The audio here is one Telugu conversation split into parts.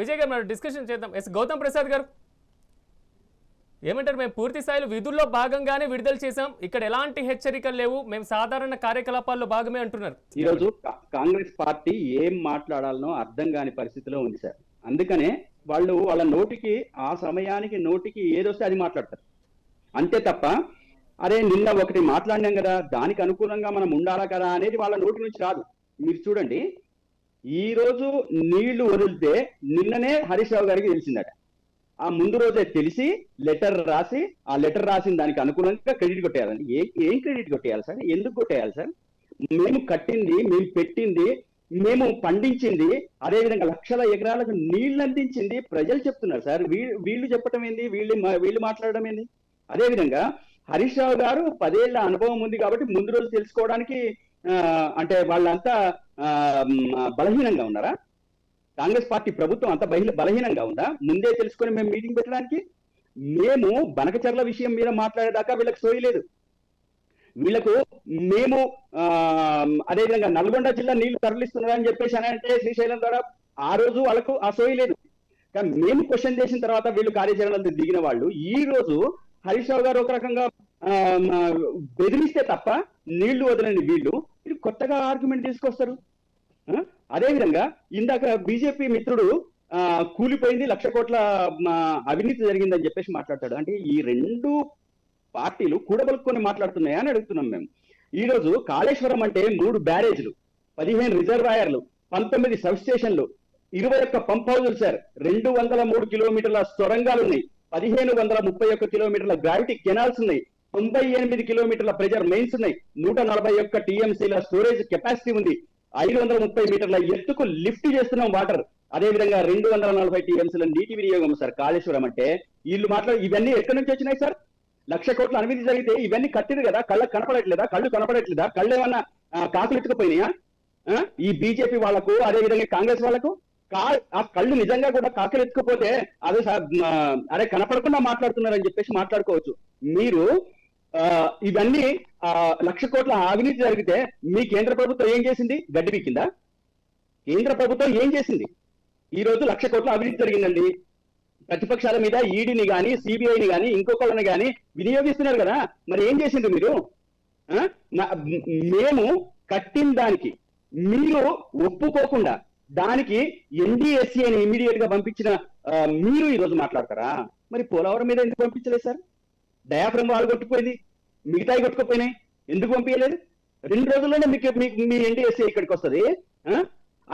విజయ్ గారు మనం డిస్కషన్ చేద్దాం. ఎస్ గౌతమ్ ప్రసాద్ గారు. ఏమంటారు మేము పూర్తి స్థాయిలో విధుల్లో భాగంగానే విడుదల చేశాం. ఇక్కడ ఎలాంటి హెచ్చరికలు లేవు. మేము సాధారణ కార్యకలాపాల్లో భాగమే అంటున్నారు. ఈరోజు కాంగ్రెస్ పార్టీ ఏం మాట్లాడాలనో అర్థం కాని పరిస్థితిలో ఉంది సార్. అందుకనే వాళ్ళు వాళ్ళ నోటికి ఆ సమయానికి నోటికి ఏదొస్తే అది మాట్లాడతారు. అంతే తప్ప అరే నిన్న ఒకటి మాట్లాడినాం కదా దానికి అనుకూలంగా మనం ఉండాలా కదా అనేది వాళ్ళ నోటి నుంచి రాదు. మీరు చూడండి ఈ రోజు నీళ్ళు వదిలితే నిన్ననే హరీష్ రావు గారికి తెలిసిందట. ఆ ముందు రోజే తెలిసి లెటర్ రాసి ఆ లెటర్ రాసిన దానికి అనుకూలంగా క్రెడిట్ కొట్టేయాలండి ఏ ఏం క్రెడిట్ కొట్టేయాలి సార్? ఎందుకు కొట్టేయాలి సార్? మేము కట్టింది మేము పెట్టింది మేము పండించింది అదేవిధంగా లక్షల ఎకరాలకు నీళ్ళు అందించింది ప్రజలు చెప్తున్నారు సార్. వీ- వీళ్ళు చెప్పటం ఏంది? వీళ్ళు వీళ్ళు మాట్లాడడం ఏంది? అదేవిధంగా హరీష్ రావు గారు పదేళ్ళ అనుభవం ఉంది కాబట్టి ముందు రోజు తెలుసుకోవడానికి అంటే వాళ్ళంతా బలహీనంగా ఉన్నారా? కాంగ్రెస్ పార్టీ ప్రభుత్వం అంత బహిల బలహీనంగా ఉందా? ముందే తెలుసుకొని మేము మీటింగ్ పెట్టడానికి? మేము బనకచర్ల విషయం మీద మాట్లాడేదాకా వీళ్ళకి సోయలేదు వీళ్ళకు మేము ఆ, అదేవిధంగా నల్గొండ జిల్లా నీళ్ళు తరలిస్తున్నారని చెప్పేసి అని అంటే శ్రీశైలం ద్వారా ఆ రోజు వాళ్ళకు ఆ సోయలేదు కానీ మేము క్వశ్చన్ చేసిన తర్వాత వీళ్ళు కార్యాచరణలు దిగిన వాళ్ళు ఈ రోజు హరీష్ రావు గారు ఒక రకంగా బెదిరిస్తే తప్ప నీళ్ళు వదలని వీళ్ళు కొత్తగా ఆర్గ్యుమెంట్ తీసుకొస్తారు. అదేవిధంగా అదే విధంగా ఇందాక బీజేపీ మిత్రుడు ఆ, కూలిపోయింది లక్ష కోట్ల అవినీతి జరిగిందని చెప్పేసి మాట్లాడతాడు. అంటే ఈ రెండు పార్టీలు కూడబలుకొని మాట్లాడుతున్నాయా అని అడుగుతున్నాం మేము. ఈ రోజు కాళేశ్వరం అంటే మూడు బ్యారేజ్లు పదిహేను రిజర్వాయర్లు పంతొమ్మిది సబ్ స్టేషన్లు ఇరవై ఒక్క పంప్ హౌజులు సార్. రెండు వందల మూడు కిలోమీటర్ల సొరంగాలు ఉన్నాయి. పదిహేను వందల ముప్పై ఒక్క కిలోమీటర్ల గ్రావిటీ కెనాల్స్ ఉన్నాయి. తొంభై ఎనిమిది కిలోమీటర్ల ప్రెజర్ మెయిన్స్ ఉన్నాయి. నూట నలభై ఒక్క టీఎంసీల స్టోరేజ్ కెపాసిటీ ఉంది. ఐదు వందల ముప్పై మీటర్ల ఎత్తుకు లిఫ్ట్ చేస్తున్నాం వాటర్. అదే విధంగా రెండు వందల నలభై టీఎంసీల నీటి వినియోగం సార్ కాళేశ్వరం అంటే. వీళ్ళు మాట్లాడు ఇవన్నీ ఎక్కడి నుంచి వచ్చినాయి సార్? లక్ష కోట్ల అవినీతి జరిగితే ఇవన్నీ కట్టిరు కదా? కళ్ళకు కనపడట్లేదా? కళ్ళు కనపడట్లేదా? కళ్ళు ఏమన్నా కాకులు ఎత్తుకుపోయినాయా ఆ? ఈ బీజేపీ వాళ్ళకు అదే విధంగా కాంగ్రెస్ వాళ్ళకు? కా ఆ కళ్ళు నిజంగా కూడా కాకలు ఎత్తుకుపోతే అదే అరే కనపడకుండా మాట్లాడుతున్నారని చెప్పేసి మాట్లాడుకోవచ్చు. మీరు ఇవన్నీ ఆ, లక్ష కోట్ల అవినీతి జరిగితే మీ కేంద్ర ప్రభుత్వం ఏం చేసింది? గడ్డి పీకిందా? కేంద్ర ప్రభుత్వం ఏం చేసింది? ఈ రోజు లక్ష కోట్ల అవినీతి జరిగిందండి. ప్రతిపక్షాల మీద ఈడీని గాని సిబిఐని గాని ఇంకొకళ్ళని గాని వినియోగిస్తున్నారు కదా. మరి ఏం చేసిండ్రు మీరు? ఆ? మేము కట్టిన దానికి మీరు ఒప్పుకోకుండా దానికి ఎన్డీఎస్సీ అని ఇమీడియట్గా పంపించిన మీరు ఈ రోజు మాట్లాడతారా? మరి పోలవరం మీద ఎందుకు పంపించలేదు సార్? డయాఫ్రమ్ వాళ్ళు కొట్టుకుపోయింది. మిగతాయి కొట్టుకుపోయినాయి. ఎందుకు పంపించలేదు రెండు రోజుల్లోనే మీకు మీకు మీ ఎన్డీఎస్సీ ఇక్కడికి వస్తుంది.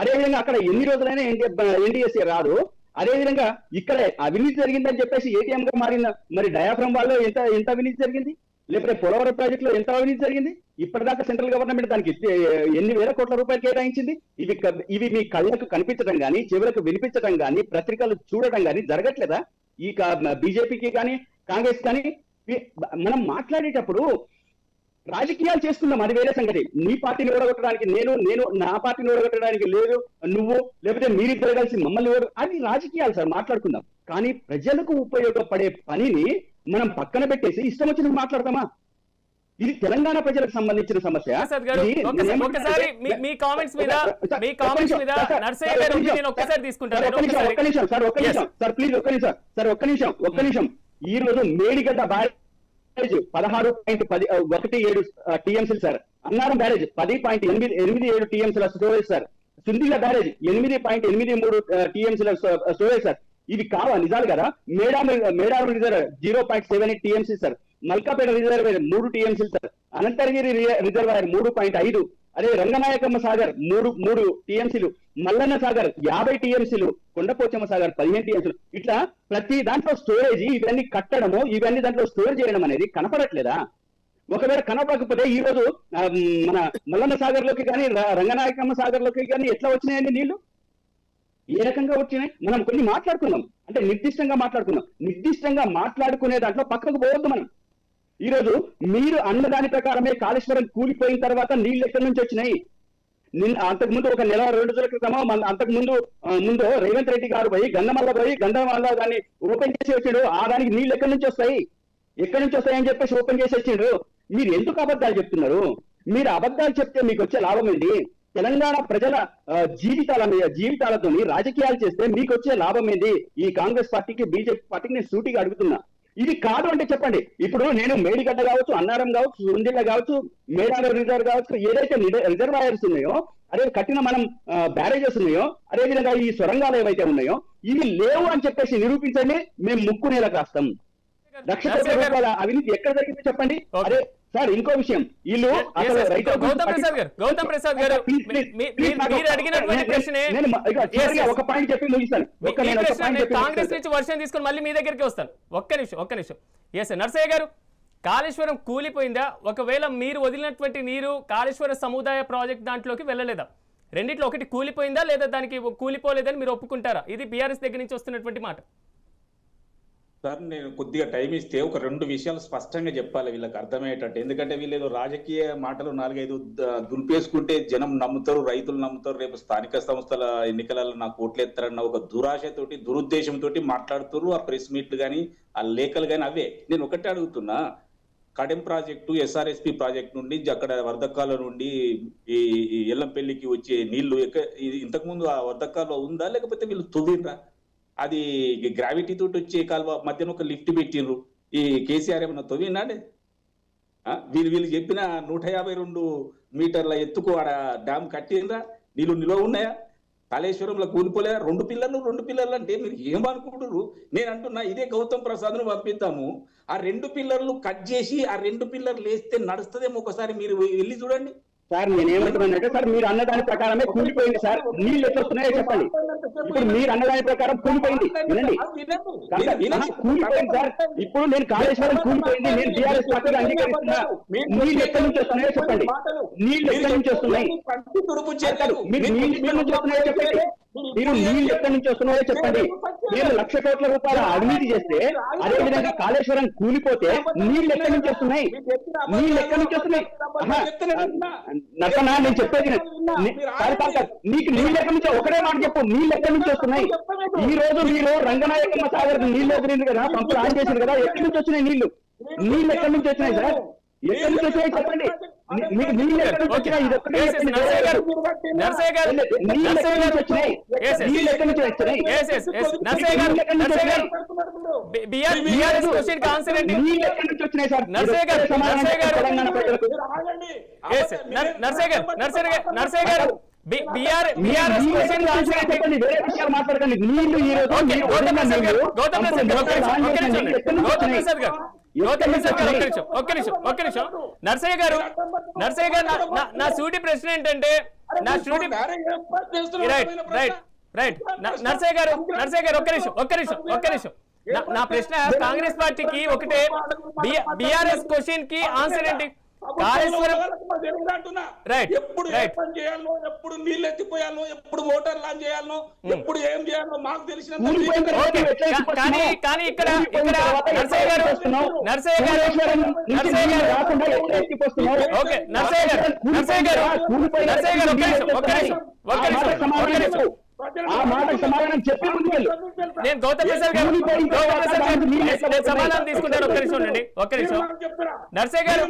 అదేవిధంగా అక్కడ ఎన్ని రోజులైనా ఎన్డీఎస్సీ రాదు. అదే విధంగా ఇక్కడ అవినీతి జరిగిందని చెప్పేసి ఏటీఎం గా మారిన మరి డయాఫ్రమ్ వాళ్ళు ఎంత ఎంత అవినీతి జరిగింది? లేకపోతే పోలవరం ప్రాజెక్ట్లో ఎంత అవినీతి జరిగింది? ఇప్పటిదాకా సెంట్రల్ గవర్నమెంట్ దానికి ఎన్ని వేల కోట్ల రూపాయలు కేటాయించింది? ఇవి ఇవి మీ కళ్ళకు కనిపించడం కానీ చెవులకు వినిపించడం కానీ పత్రికలు చూడటం కానీ జరగట్లేదా? ఈ బీజేపీకి కానీ కాంగ్రెస్ కానీ మనం మాట్లాడేటప్పుడు రాజకీయాలు చేసుకుందాం అది వేరే సంగతి. నీ పార్టీని ఓడగొట్టడానికి నేను నేను నా పార్టీని ఓడగొట్టడానికి లేదు నువ్వు లేకపోతే మీరిద్దరు కలిసి మమ్మల్ని ఓడ అది రాజకీయాలు సార్ మాట్లాడుకుందాం. కానీ ప్రజలకు ఉపయోగపడే పనిని మనం పక్కన పెట్టేసి ఇష్టం వచ్చినట్టు మాట్లాడతామా? ఇది తెలంగాణ ప్రజలకు సంబంధించిన సమస్య. మీ- comments మీద సార్, మీ నిమిషం, మీద నర్సయ్య గారు ఒక్క నిమిషం, ఒక్కసారి సార్, ఒక్క నిమిషం, సార్ ఒక్క Yes. నిమిషం సార్ ప్లీజ్ ఒక్క నిమిషం సార్ ఒక్క నిమిషం ఒక్క నిమిషం. ఈ రోజు మేడిగడ్డ బ్యారేజ్ పదహారు పాయింట్ పది ఒకటి ఏడు టీఎంసీలు సార్. అన్నారం బ్యారేజ్ పది పాయింట్ ఎనిమిది ఎనిమిది ఏడు టీఎంసీల స్టోరేజ్ సార్. సుందిల బ్యారేజ్ ఎనిమిది పాయింట్ ఎనిమిది మూడు టీఎంసీల స్టోరేజ్ సార్. ఇవి కావా నిజాలు కదా? Medaram Medaram reserve zero point seven eight TMC sir. Malkapeta reservoir మూడు టీఎంసీలు సార్. అనంతగిరి రి- రిజర్వాయర్ మూడు పాయింట్ ఐదు అదే రంగనాయకమ్మ సాగర్ మూడు మూడు టీఎంసీలు మల్లన్న సాగర్ యాభై టీఎంసీలు కొండపోచమ్మ సాగర్ పదిహేను టీఎంసీలు. ఇట్లా ప్రతి దాంట్లో స్టోరేజ్ ఇవన్నీ కట్టడము ఇవన్నీ దాంట్లో స్టోర్ చేయడం అనేది కనపడట్లేదా? ఒకవేళ కనపడకపోతే ఈ రోజు మన మల్లన్న సాగర్లోకి కానీ రంగనాయకమ్మ సాగర్లోకి కానీ ఎట్లా వచ్చినాయండి నీళ్ళు? ఏ రకంగా వచ్చినాయి? మనం కొన్ని మాట్లాడుకున్నాం. అంటే నిర్దిష్టంగా మాట్లాడుకున్నాం. నిర్దిష్టంగా మాట్లాడుకునే దాంట్లో పక్కకు పోవద్దు మనం. ఈ రోజు మీరు అన్న దాని ప్రకారమే కాళేశ్వరం కూలిపోయిన తర్వాత నీళ్ళు ఎక్కడి నుంచి వచ్చినాయి? నిన్న అంతకు ముందు ఒక నెల రెండు రోజుల క్రితమో మన- అంతకు ముందు ముందు రేవంత్ రెడ్డి గారు పోయి గంధమల్ల పోయి గంధమల్ల దాన్ని ఓపెన్ చేసి వచ్చాడు. ఆ దానికి నీళ్ళు ఎక్కడి నుంచి వస్తాయి? ఎక్కడి నుంచి వస్తాయని చెప్పేసి ఓపెన్ చేసి వచ్చిండ్రు. మీరు ఎందుకు అబద్ధాలు చెప్తున్నారు? మీరు అబద్ధాలు చెప్తే మీకు వచ్చే లాభం ఏంటి? తెలంగాణ ప్రజల జీవితాల మీద జీవితాలతోని రాజకీయాలు చేస్తే మీకు వచ్చే లాభం ఏంటి? ఈ కాంగ్రెస్ పార్టీకి బీజేపీ పార్టీకి నేను సూటిగా అడుగుతున్నా. ఇది కాదు అంటే చెప్పండి. ఇప్పుడు నేను మేడిగడ్డ కావచ్చు అన్నారం కావచ్చు సుందిళ్ళ కావచ్చు మేడారం రిజర్వ్ కావచ్చు ఏదైతే రిజర్వాయర్స్ ఉన్నాయో అదే కట్టిన మనం బ్యారేజెస్ ఉన్నాయో అదే విధంగా ఈ సొరంగాలు ఏవైతే ఉన్నాయో ఇవి లేవు అని చెప్పేసి నిరూపించండి మేము ముక్కు నేల కాస్తాం లక్ష రూపాయల అవినీతి ఎక్కడ జరిగింది చెప్పండి. అదే సార్ ఇంకో విషయం. వీళ్ళు గౌతమ్ ప్రసాద్ గారు, గౌతమ్ ప్రసాద్ గారు, మీరు అడిగినటువంటి ప్రశ్నే-. ఒక పాయింట్ చెప్పి ముగిస్తాను. కాంగ్రెస్. నుంచి వర్షం తీసుకొని మళ్ళీ మీ దగ్గరికి వస్తాను. ఒక్క నిమిషం ఒక్క నిమిషం. ఎస్ నర్సయ్య గారు కాళేశ్వరం కూలిపోయిందా? ఒకవేళ మీరు వదిలినటువంటి నీరు కాళేశ్వర సముదాయ ప్రాజెక్ట్ దాంట్లోకి వెళ్ళలేదా? రెండిట్లో ఒకటి కూలిపోయిందా లేదా దానికి కూలిపోలేదని మీరు ఒప్పుకుంటారా? ఇది బీఆర్ఎస్ దగ్గర నుంచి వస్తున్నటువంటి మాట. సార్ నేను కొద్దిగా టైం ఇస్తే ఒక రెండు విషయాలు స్పష్టంగా చెప్పాలి వీళ్ళకి అర్థమయ్యేటట్టు. ఎందుకంటే వీళ్ళు ఏదో రాజకీయ మాటలు నాలుగైదు దులిపేసుకుంటే జనం నమ్ముతారు రైతులు నమ్ముతారు రేపు స్థానిక సంస్థల ఎన్నికలలో నాకు ఓట్లు ఎత్తారన్న ఒక దురాశతోటి దురుద్దేశంతో మాట్లాడుతారు ఆ ప్రెస్ మీట్లు కానీ ఆ లేఖలు కానీ అవే. నేను ఒకటే అడుగుతున్నా. కడెం ప్రాజెక్టు ఎస్ఆర్ఎస్పి ప్రాజెక్ట్ నుండి అక్కడ వర్ధకాల నుండి ఈ ఈ ఎల్లంపల్లికి వచ్చే నీళ్ళు ఎక్క- ఇంతకుముందు ఆ వర్ధకాల్లో ఉందా? లేకపోతే వీళ్ళు తువ్విండ్రా? అది గ్రావిటీ తోటి వచ్చే కాలువ మధ్యన ఒక లిఫ్ట్ పెట్టిండ్రు ఈ కేసీఆర్ ఏమన్నా తవ్వినాడే వీళ్ళు వీళ్ళు చెప్పిన నూట యాభై రెండు మీటర్ల ఎత్తుకు ఆడ డ్యామ్ కట్టిందా నీళ్ళు నిలువ ఉన్నాయా? కాళేశ్వరంలో కూలిపోలే రెండు పిల్లర్లు రెండు పిల్లర్లు అంటే మీరు ఏమనుకుంటున్నారు నేను అంటున్నా ఇదే గౌతమ్ ప్రసాద్ను పంపిద్దాము. ఆ రెండు పిల్లర్లు కట్ చేసి ఆ రెండు పిల్లర్లు వేస్తే నడుస్తుందేమో ఒకసారి మీరు వెళ్ళి చూడండి. సార్ నేను ఏమంటున్నానంటే సార్ మీరు అన్నదాని ప్రకారమే కూలిపోయింది సార్. నీళ్ళు ఎట్లా వస్తున్నాయో చెప్పండి. ఇప్పుడు మీరు అన్నదాని ప్రకారం కూలిపోయింది. వినండి. కూలిపోయింది సార్. ఇప్పుడు నేను కాళేశ్వరం కూలిపోయింది. నేను బీఆర్ఎస్ పార్టీగా అంగీకరిస్తున్నా. నీళ్ళు ఎక్కడి నుంచి వస్తున్నాయో చెప్పండి. నీళ్ళు ఎక్కడి నుంచి వస్తున్నాయి? మీరు నీళ్ళు ఎక్కడి నుంచి వస్తున్నాయో చెప్పండి. మీరు నీళ్ళు ఎక్కడి నుంచి వస్తున్నాయో చెప్పండి. మీరు లక్ష కోట్ల రూపాయల అవినీతి చేస్తే అదే విధంగా కాళేశ్వరం కూలిపోతే నీళ్ళు ఎక్కడి నుంచి వస్తున్నాయి? నీళ్ళు ఎక్కడి నుంచి వస్తున్నాయి? ఆహా, నరసన్న నేను చెప్పేది నీ- కాదు, కాదు, కాదు. నీకు నీళ్ళు ఎక్కడి నుంచి ఒకటే మాట చెప్పు. నీళ్ళు ఎక్కడి నుంచి వస్తున్నాయి? ఈ రోజు మీరు రంగనాయకమ్మ సాగర్ నీళ్ళు వదిలింది కదా పంపులు ఆన్ చేసింది కదా ఎక్కడి నుంచి వచ్చినాయి నీళ్ళు నీళ్ళు ఎక్కడి నుంచి వచ్చినాయి సార్? ఎక్కడి నుంచి వచ్చినాయి చెప్పండి. నర్సయ్య గారు బీఆర్ఎస్ క్వశ్చన్ ఆన్సర్ ఏంటి నర్సయ్య గారు, నర్సయ్య గారు. నర్సయ్య గారు నర్సయ్య గౌతమ్ ప్రసాద్ గారు గౌతమ్ ప్రసాద్ గారు నర్సయ్య గారు నర్సయ్య గారు నా- సూటి ప్రశ్న ఏంటంటే నా సూటి రైట్ రైట్ రైట్ నర్సయ్య గారు నర్సయ్య గారు ఒక్క నిమిషం ఒక్క నిమిషం ఒక్క నిమిషం. నా- ప్రశ్న కాంగ్రెస్ పార్టీకి ఒకటే. బిఆర్ఎస్ క్వశ్చన్కి ఆన్సర్ ఏంటి? ఎప్పుడు. పని చేయాలో ఎప్పుడు నీళ్ళు ఎత్తిపోయాలో ఎప్పుడు మోటార్ లాంచ్ చేయాలో ఎప్పుడు ఏం చేయాలో మాకు తెలిసిన కానీ ఇక్కడ ఇక్కడ నర్సయ్య గారు? నర్సయ్య గారు నర్సయ్య గారు? ఓకే నర్సయ్య గారు నర్సయ్య గారు నర్సయ్య గారు ఒక్క నిమిషం ఒక్క నిమిషం ఒక్క నిమిషం ఆ మాటకు సమాధానం చెప్పి ముందుకెళ్ళు నేను గౌతమ్ సమాధానం? తీసుకుంటాను ఒక్క నిమిషం ఉండండి ఒక్క నిమిషం. నర్సయ్య గారు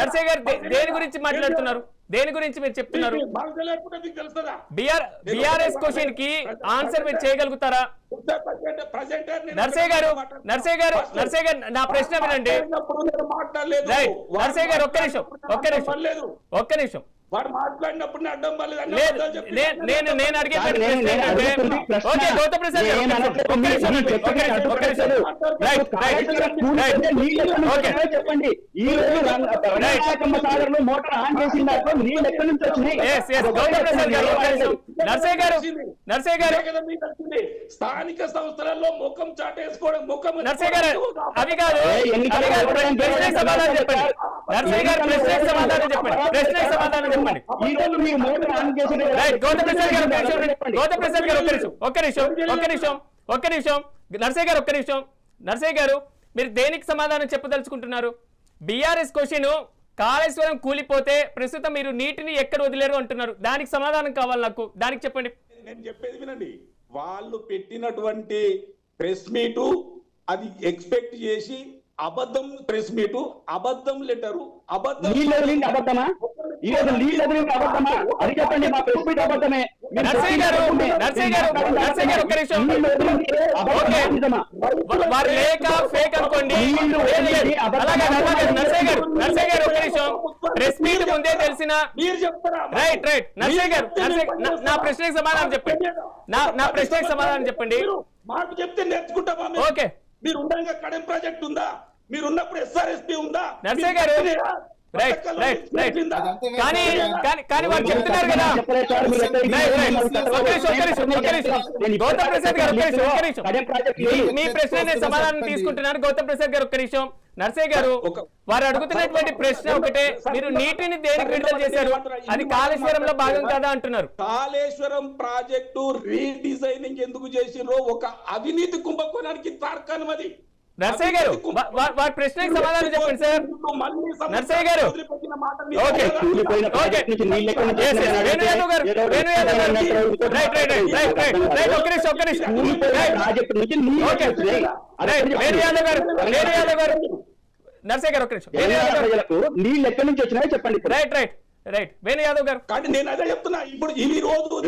నర్సయ్య గారు దేని గురించి మాట్లాడుతున్నారు? దేని గురించి మీరు చెప్తున్నారు? బిఆర్ఎస్ క్వశ్చన్కి ఆన్సర్ మీరు చేయగలుగుతారా? నర్సయ్య గారు నర్సయ్య గారు నర్సయ్య గారు నా ప్రశ్న వినండి. రైట్ నర్సయ్య గారు ఒక్క నిమిషం ఒక్క నిమిషం లేదు ఒక్క నిమిషం. వాడు మాట్లాడినప్పుడు నేను అడ్డం చెప్పండి, ఈ రోజు సాగర్లో మోటార్ ఆన్ చేసిన దాంట్లో నీళ్ళు ఎక్కడి నుంచి వచ్చినాయి. నర్సయ్య గారు నర్సయ్య గారు. స్థానిక సంస్థలలో ముఖం చాటేసుకోవడం ముఖం నర్సయ్య గారు అవి కాదు. సమాధానం చెప్పండి. నర్సయ్య గారు ప్రశ్నకి సమాధానం చెప్పండి. ప్రశ్నకి సమాధానం చెప్పండి. ఈ రోజు మీరు మోటార్ ఆన్ చేసిన రైట్ గౌతమ్ ప్రసాద్ గారు ఒక్క నిమిషం గౌతమ్ ప్రసాద్ గారు ఒక్క నిమిషం. ఒక్క నిమిషం. ఒక్క నిమిషం. ఒక్క నిమిషం. నర్సయ్య గారు ఒక్క నిమిషం. నర్సయ్య గారు మీరు దేనికి సమాధానం చెప్పదలుచుకుంటున్నారు? బీఆర్ఎస్ క్వశ్చన్ కాళేశ్వరం కూలిపోతే ప్రస్తుతం మీరు నీటిని ఎక్కడ వదిలేరు అంటున్నారు? దానికి సమాధానం కావాలి నాకు. దానికి చెప్పండి. నేను చెప్పేది వినండి. వాళ్ళు పెట్టినటువంటి ప్రెస్ మీటు అది ఎక్స్పెక్ట్ చేసి అబద్ధం ప్రెస్ మీటు అబద్ధం లెటరు అబద్ధం అబద్ధమా? ఈ రోజు నీళ్ళు ఎదురు అబద్ధమా? అది చెప్పండి మా ప్రెస్ మీట్ అబద్ధమే. నర్సయ్య గారు. నర్సయ్య గారు, నర్సయ్య గారు, ఒక్క నిమిషం. ఓకే. వారు లేక ఫేక్ అనుకోండి. అలాగే అలాగే. నర్సయ్య గారు నర్సయ్య గారు ఒక నిమిషం. ప్రెస్ మీట్ ముందే తెలిసిన మీరు చెప్తారా? Right right. నర్సయ్య గారు నా- ప్రశ్నకి సమాధానం చెప్పండి. నా నా ప్రశ్నకి సమాధానం చెప్పండి. మీరు మాకు చెప్తే నేర్చుకుంటామా మేము? ఓకే. మీరు ఉండగా కడెం ప్రాజెక్ట్ ఉందా? మీరు ఉన్నప్పుడు ఎస్ఆర్ఎస్పీ ఉందా? మీరు గారు? కానీ కానీ వారు చెప్తున్నారు కదా. గౌతమ్ ప్రసాద్ ఒక్క నిమిషం, మీ- ప్రశ్న నేను సమాధానం తీసుకుంటున్నాను. గౌతమ్ ప్రసాద్ గారు ఒక్క నిమిషం. నర్సయ్య గారు వారు అడుగుతున్నటువంటి ప్రశ్న ఒకటే. మీరు నీటిని దేనికి విడుదల చేశారు? అది కాళేశ్వరంలో భాగం కాదా అంటున్నారు. కాళేశ్వరం ప్రాజెక్టు రీడిజైనింగ్ ఎందుకు చేసిరో ఒక అవినీతి కుంభకోణానికి తార్కాణం అది నర్సయ్య గారు వా- వా- వారి ప్రశ్నకి సమాధానం చెప్పండి సార్. నర్సయ్య గారు. ఓకే. గారు నుంచి చెప్పండి. నర్సయ్య గారు ఒక్క నిమిషం. నీళ్ళు ఎక్కడి నుంచి వచ్చినాయో. Right right right Venu Yadav garu. కానీ నేను అదే చెప్తున్నా ఇప్పుడు ఈ రోజు?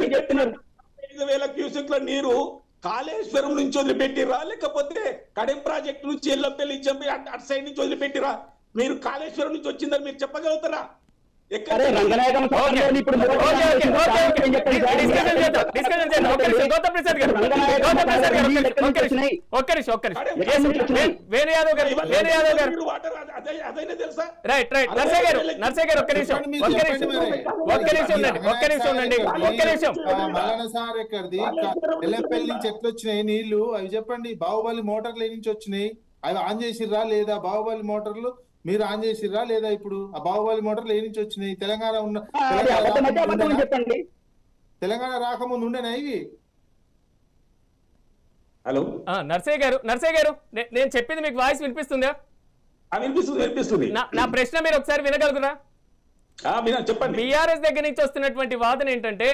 ఐదు వేల క్యూసెక్ల నీరు కాళేశ్వరం నుంచి వదిలిపెట్టిరా? లేకపోతే కడెం ప్రాజెక్ట్ నుంచి ఎల్లంపల్లి చంపి అటు సైడ్ నుంచి వదిలిపెట్టిరా? మీరు కాళేశ్వరం నుంచి వచ్చిందని మీరు చెప్పగలుగుతారా? వేణు యాదవ్ గారు వేణు యాదవ్ గారు మీరు వాటర్ అదే- అదే అదైనా తెలుసా? రైట్ రైట్ నర్సయ్య గారు నర్సయ్య గారు ఒక్క నిమిషం చెప్పండి, మీరు ఒక్క చెప్పండి నిమిషం మరి. ఒక్క నిమిషం ఉండండి ఒక్క నిమిషం ఉండండి ఒక్క నిమిషం. ఆ, మల్లన్న సార్ ఎక్కడిది? ఎల్లంపల్లి నుంచి ఎట్లా వచ్చినాయి నీళ్ళు అవి చెప్పండి బాహుబలి మోటార్లు నుంచి వచ్చినాయి. అవి ఆన్ చేసిర్రా లేదా బాహుబలి మోటార్లు? మీరు ఆన్ చేసిర్రా లేదా ఇప్పుడు? ఆ బాహుబలి మోటార్లు ఏ నుంచి వచ్చినాయి? తెలంగాణ ఉన్న అది తెలంగాణ రాకముందు అబద్ధం ఉండేనా? చెప్పండి. తెలంగాణ రాకముందు ఉండేనా ఇవి? హలో. ఆ, నర్సయ్య గారు నర్సయ్య గారు నేను చెప్పింది మీకు వాయిస్ వినిపిస్తుందా? ఆ, వినిపిస్తుంది వినిపిస్తుంది. నా ప్రశ్న మీరు ఒకసారి వినగలుగురా? ఆ, వినా చెప్పండి. బీఆర్ఎస్ దగ్గర నుంచి వస్తున్నటువంటి వాదన ఏంటంటే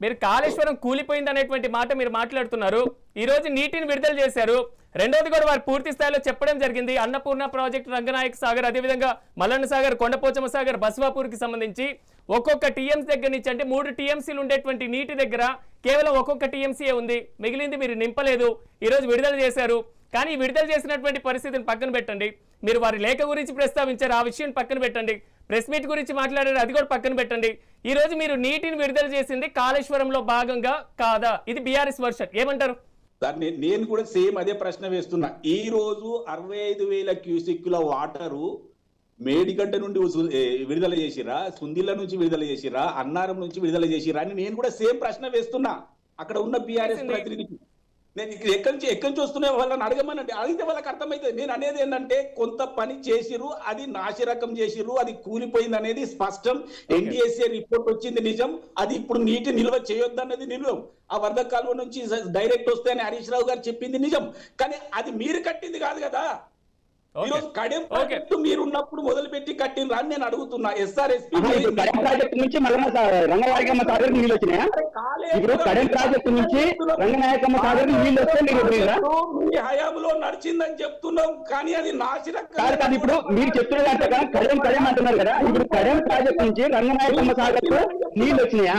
మీరు కాళేశ్వరం కూలిపోయింది అనేటువంటి మాట మీరు మాట్లాడుతున్నారు. ఈ రోజు నీటిని విడుదల చేశారు. రెండోది కూడా వారు పూర్తి స్థాయిలో చెప్పడం జరిగింది. అన్నపూర్ణ ప్రాజెక్ట్ రంగనాయక్ సాగర్ అదేవిధంగా మల్లన్న సాగర్ కొండపోచమ్మ సాగర్ బస్వాపూర్కి సంబంధించి ఒక్కొక్క టీఎంసీ దగ్గర నుంచి అంటే మూడు టీఎంసీలు ఉండేటువంటి నీటి దగ్గర కేవలం ఒక్కొక్క టీఎంసీయే ఉంది. మిగిలింది మీరు నింపలేదు. ఈరోజు విడుదల చేశారు. కానీ విడుదల చేసినటువంటి పరిస్థితిని పక్కన పెట్టండి. మీరు వారి లేఖ గురించి ప్రస్తావించారు. ఆ విషయం పక్కన పెట్టండి. ప్రెస్ మీట్ గురించి మాట్లాడారు. అది కూడా పక్కన పెట్టండి. ఈ రోజు మీరు నీటిని విడుదల చేసింది కాళేశ్వరంలో భాగంగా కాదా? ఇది బీఆర్ఎస్ వర్షన్. ఏమంటారు? దాన్ని నేను కూడా సేమ్ అదే ప్రశ్న వేస్తున్నా. ఈ రోజు అరవై ఐదు వేల క్యూసెక్కుల వాటరు మేడిగడ్డ నుండి విడుదల చేసిరా సుందిల్ల నుంచి విడుదల చేసిరా అన్నారం నుంచి విడుదల చేసిరా అని నేను కూడా సేమ్ ప్రశ్న వేస్తున్నా. అక్కడ ఉన్న బీఆర్ఎస్. ప్రతినిధికి. నేను ఇక్కడ ఎక్కడి నుంచి ఎక్కడి నుంచి వస్తున్నాయి వాళ్ళని అడగమనండి. అడిగితే వాళ్ళకి అర్థమైతుంది. నేను అనేది ఏంటంటే కొంత పని చేసిర్రు అది నాశరకం చేసిర్రు అది కూలిపోయింది అనేది స్పష్టం. ఎన్డీఎస్ఏ రిపోర్ట్ వచ్చింది నిజం. అది ఇప్పుడు నీటి నిల్వ చేయొద్దు అన్నది నిజం ఆ వరద కాలువ నుంచి డైరెక్ట్ వస్తే అని హరీష్ రావు గారు చెప్పింది నిజం. కానీ అది మీరు కట్టింది కాదు కదా. ఈరోజు కడెం ఓకే. ప్రాజెక్టు మీరు ఉన్నప్పుడు మొదలుపెట్టి కట్టిన అని నేను అడుగుతున్నా. ఎస్ఆర్ఎస్పీ ప్రాజెక్ట్ నుంచి రంగనాయకమ్మ సాగర్ నీళ్ళు వచ్చినాయా? ఇప్పుడు కడెం ప్రాజెక్ట్ నుంచి రంగనాయకమ్మ సాగర్ నీళ్ళు వస్తే మీరు? మీ హయాంలో నడిచిందని చెప్తున్నాం కానీ అది నాశనం కాదు కాదు ఇప్పుడు మీరు చెప్తున్నారు కదా కడెం కడెం అంటున్నారు కదా. ఇప్పుడు కడెం ప్రాజెక్ట్ నుంచి రంగనాయకమ్మ సాగర్ నీళ్ళు వచ్చినాయా?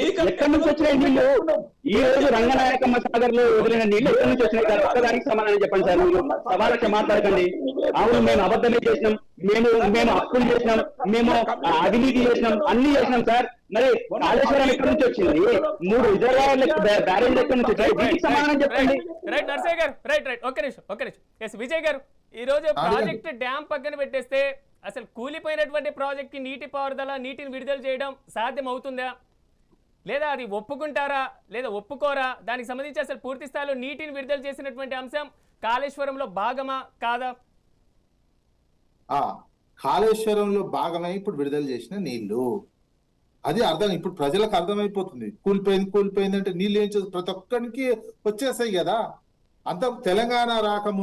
ఎక్కడి నుంచి వచ్చినాయి నీళ్ళు ఈ రోజు రంగనాయకమ్మ సాగర్లో వదిలిన నీళ్ళు ఎక్కడి నుంచి వచ్చినాయి? సార్ ఒక్కదానికి సమాధానం చెప్పండి సార్ మీరు సవాళ్ళకి మాట్లాడకండి. అవును మేము అబద్ధమే చేసినాం మేము మేము అప్పులు చేసినాం మేము అవినీతి చేసినాం అన్ని చేసినాం సార్. మరి కాళేశ్వరం ఎక్కడి నుంచి వచ్చింది? మూడు రిజర్వాయర్లు బ్యారేజ్ ఎక్కడి నుంచి వచ్చాయి? దీనికి సమాధానం చెప్పండి. రైట్ నర్సయ్య గారు రైట్ రైట్ ఒక్క నిమిషం ఒక్క నిమిషం. ఎస్ విజయ్ గారు ఈ రోజు ప్రాజెక్ట్ డ్యామ్ పక్కన పెట్టేస్తే అసలు కూలిపోయినటువంటి ప్రాజెక్ట్కి నీటి పారుదల నీటిని విడుదల చేయడం సాధ్యం అవుతుందా లేదా అది ఒప్పుకుంటారా లేదా ఒప్పుకోరా? దానికి సంబంధించి అసలు పూర్తి స్థాయిలో నీటిని విడుదల చేసినటువంటి అంశం కాళేశ్వరంలో భాగమా కాదా? కాళేశ్వరంలో భాగమై ఇప్పుడు విడుదల చేసిన నీళ్ళు. అది అర్థం ఇప్పుడు ప్రజలకు అర్థమైపోతుంది. కూలిపోయింది కూలిపోయింది అంటే నీళ్ళు ఏం ప్రతి ఒక్కరికి వచ్చేస్తాయి కదా. అంత తెలంగాణ రాకము